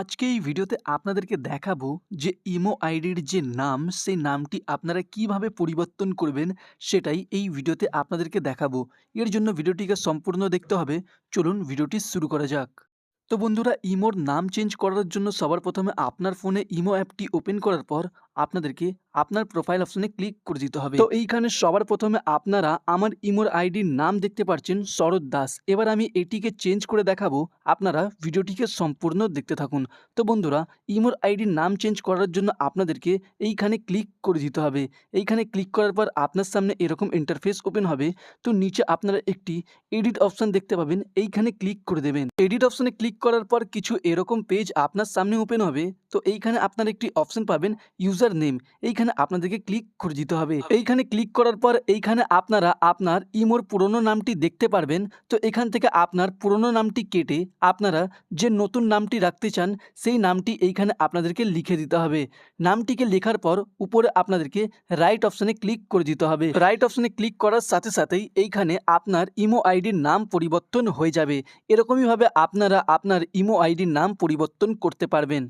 আজকে এই ভিডিওতে আপনাদেরকে দেখাবো যে ইমো আইডির যে নাম, সেই নামটি আপনারা কীভাবে পরিবর্তন করবেন সেটাই এই ভিডিওতে আপনাদেরকে দেখাবো। এর জন্য ভিডিওটিকে সম্পূর্ণ দেখতে হবে। চলুন ভিডিওটি শুরু করা যাক। তো বন্ধুরা, ইমোর নাম চেঞ্জ করার জন্য সবার প্রথমে আপনার ফোনে ইমো অ্যাপটি ওপেন করার পর আপনাদেরকে আপনার প্রোফাইল অপশনে ক্লিক করে দিতে হবে। তো এইখানে সবার প্রথমে আপনারা আমার ইমোর আইডির নাম দেখতে পাচ্ছেন শরৎ দাস। এবার আমি এটিকে চেঞ্জ করে দেখাবো, আপনারা ভিডিওটিকে সম্পূর্ণ দেখতে থাকুন। তো বন্ধুরা, ইমোর আইডির নাম চেঞ্জ করার জন্য আপনাদেরকে এইখানে ক্লিক করে দিতে হবে। এইখানে ক্লিক করার পর আপনার সামনে এরকম ইন্টারফেস ওপেন হবে। তো নিচে আপনারা একটি এডিট অপশন দেখতে পাবেন, এইখানে ক্লিক করে দেবেন। এডিট অপশনে ক্লিক করার পর কিছু এরকম পেজ আপনার সামনে ওপেন হবে। তো এইখানে আপনারা একটি অপশন পাবেন ইউজার নেম এইখানে আপনাদেরকে ক্লিক করে দিতে হবে। এইখানে ক্লিক করার পর এইখানে আপনারা আপনার ইমোর পুরনো নামটি দেখতে পারবেন। তো এখান থেকে আপনার পুরনো নামটি কেটে আপনারা যে নতুন নামটি রাখতে চান, সেই নামটি এইখানে আপনাদেরকে লিখে দিতে হবে। নামটিকে লেখার পর উপরে আপনাদেরকে রাইট অপশানে ক্লিক করে দিতে হবে। রাইট অপশানে ক্লিক করার সাথে সাথেই এইখানে আপনার ইমো আইডির নাম পরিবর্তন হয়ে যাবে। এরকমইভাবে আপনারা আপনার ইমো আইডির নাম পরিবর্তন করতে পারবেন।